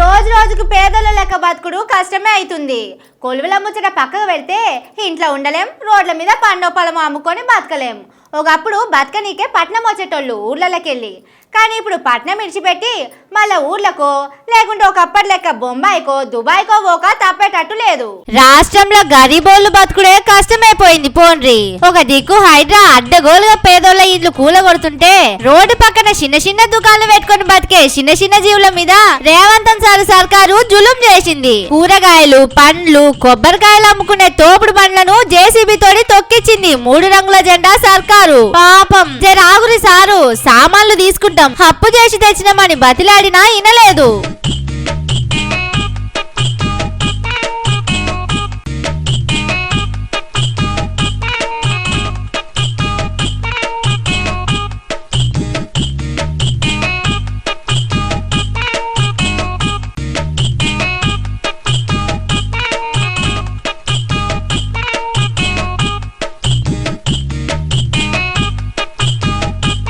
రోజు రోజుకు పేదల లెక్క బతుకుడు కష్టమే అవుతుంది. కొలువుల ముచ్చట పక్కకు పెడితే ఇంట్లో ఉండలేం రోడ్ల మీద పండో పొలము అమ్ముకొని బతకలేం. ఒకప్పుడు బతకనీకే పట్నం వచ్చేటోళ్ళు ఊర్లలోకెళ్ళి. కానీ ఇప్పుడు పట్నం విడిచిపెట్టి మళ్ళా ఊర్లకో లేకుంటే ఒకప్పటి లెక్క బొంబాయికో దుబాయ్కో పోక తప్పేటట్టు లేదు. రాష్ట్రంలో గరీబోళ్ళు బతుకుడే కష్టమైపోయింది పోన్రి. ఒక దిక్కు హైడ్రా అడ్డగోలుగా పేదోళ్ళ ఇండ్లు కూలగొడుతుంటే రోడ్డు పక్కన చిన్న చిన్న దుకాణాలు పెట్టుకొని బతికే చిన్న చిన్న జీవుల మీద రేవంతం సార్ సర్కారు జులుం చేసింది. కూరగాయలు పండ్లు కొబ్బరికాయలు అమ్ముకునే తోపుడు బండ్లను జేసీబీ తోడి తొక్కిచ్చింది మూడు రంగుల జెండా సర్కారు. పాపం. రాగురి సారు సామాన్లు తీసుకుంటాం అప్పు చేసి తెచ్చినమని బతిలాడినా ఇనలేదు.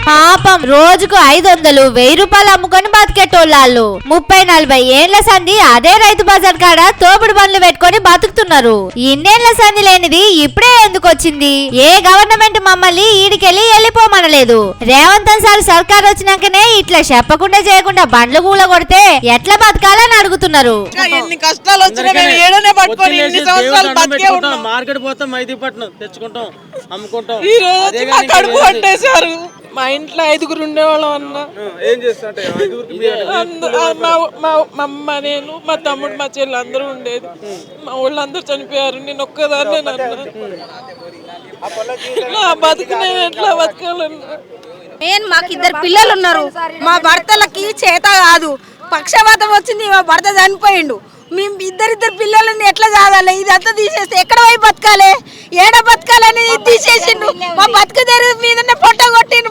పాపం రోజుకు ఐదు వందలు వెయ్యి రూపాయలు అమ్ముకొని బతికేటోళ్ళు ముప్పై నలభై ఏండ్ల సంధి అదే రైతు బజార్ కాడ తోపుడు బండ్లు పెట్టుకొని బతుకుతున్నారు. ఇన్నేళ్ళ సంధి లేనిది ఇప్పుడే ఎందుకు వచ్చింది? ఏ గవర్నమెంట్ మమ్మల్ని ఈడికెళ్ళి వెళ్ళిపోమనలేదు రేవంత్ సార్ సర్కార్ వచ్చినాకనే ఇట్లా చెప్పకుండా చేయకుండా బండ్లు కూల కొడితే ఎట్లా బతకాలని అడుగుతున్నారు. ఇంకా ఎన్ని కష్టాలు వచ్చినా మేము ఏడనే పట్టుకొని ఇన్ని సంవత్సరాలు బతికే ఉన్నాం. మార్కెట్ పోతాం మైదీపట్నం తెచ్చుకుంటాం అమ్ముకుంటాం. ఈ రోజు కడుపు మా ఇంట్లో ఐదుగురు ఉండేవాళ్ళం అన్న. ఏం మీ- అంద- ఆ, మా మా మా అమ్మ నేను మా తమ్ముడు మా చెల్లి అందరూ ఉండేది. మా వాళ్ళందరూ చనిపోయారు. నేను ఒక్కదాన్నే నన్ను. నా బతుకు నేను ఎట్లా బతకాలన్నా. మెయిన్ మాకు ఇద్దరు పిల్లలు ఉన్నారు మా భర్తలకి చేత కాదు. పక్షవాతం వచ్చింది మా భర్త చనిపోయిండు. మేము ఇద్దరిద్దరు పిల్లలని ఎట్లా చదవాలి ఇదంతా తీసేస్తే ఎక్కడ పోయి బతకాలి? ఏడ బతకాలని తీసేసిండు. మా బతుకు మీదనే పొట్ట కొట్టిండు.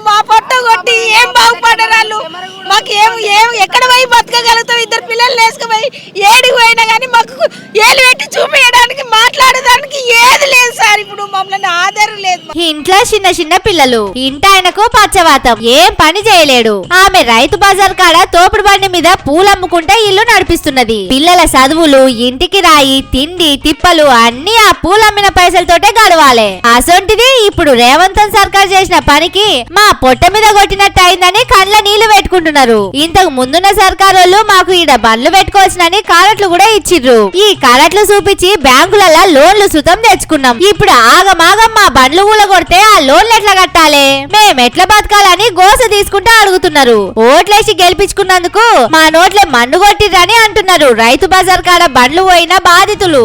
ఏం ఏం ఎక్కడ పోయి బతకగలుగుతాం ఇద్దరు పిల్లలు వేసుకుపోయి ఏడు పోయినా కానీ మాకు ఏలు పెట్టి చూపించడానికి మాట్లాడడానికి ఏది లేదు సార్ ఇప్పుడు మమ్మల్ని ఆధారం లేదు. ఇంట్లో చిన్న చిన్న పిల్లలు ఇంట ఆయనకు పచ్చవాతం ఏం పని చేయలేడు. ఆమె రైతు బజార్ కాడ తోపుడు బండి మీద పూలు అమ్ముకుంటే ఇల్లు నడిపిస్తున్నది. పిల్లల చదువులు ఇంటికి రాయి తిండి తిప్పలు అన్ని ఆ పూలు అమ్మిన పైసలతోటే గడవాలి. అసొంటిది ఇప్పుడు రేవంత్ సర్కార్ చేసిన పనికి మా పొట్ట మీద కొట్టినట్టు అయిందని కండ్ల నీళ్ళు పెట్టుకుంటున్నారు. ఇంతకు ముందున్న సర్కారోళ్ళు మాకు ఈడ బండ్లు పెట్టుకోవచ్చునని కారట్లు కూడా ఇచ్చిర్రు. ఈ కారట్లు చూపించి బ్యాంకులలో లోన్లు సుతం తెచ్చుకున్నాం. ఇప్పుడు ఆగ మా బండ్లు కూడా కొడితే ఆ లోన్లు ఎట్లా కట్టాలి? మేము ఎట్లా బతకాలని గోస తీసుకుంటే అడుగుతున్నారు. ఓట్లేసి గెలిపించుకున్నందుకు మా నోట్లే మన్ను కొట్టిరని అంటున్నారు రైతు బజార్ కాడ బండ్లు పోయిన బాధితులు.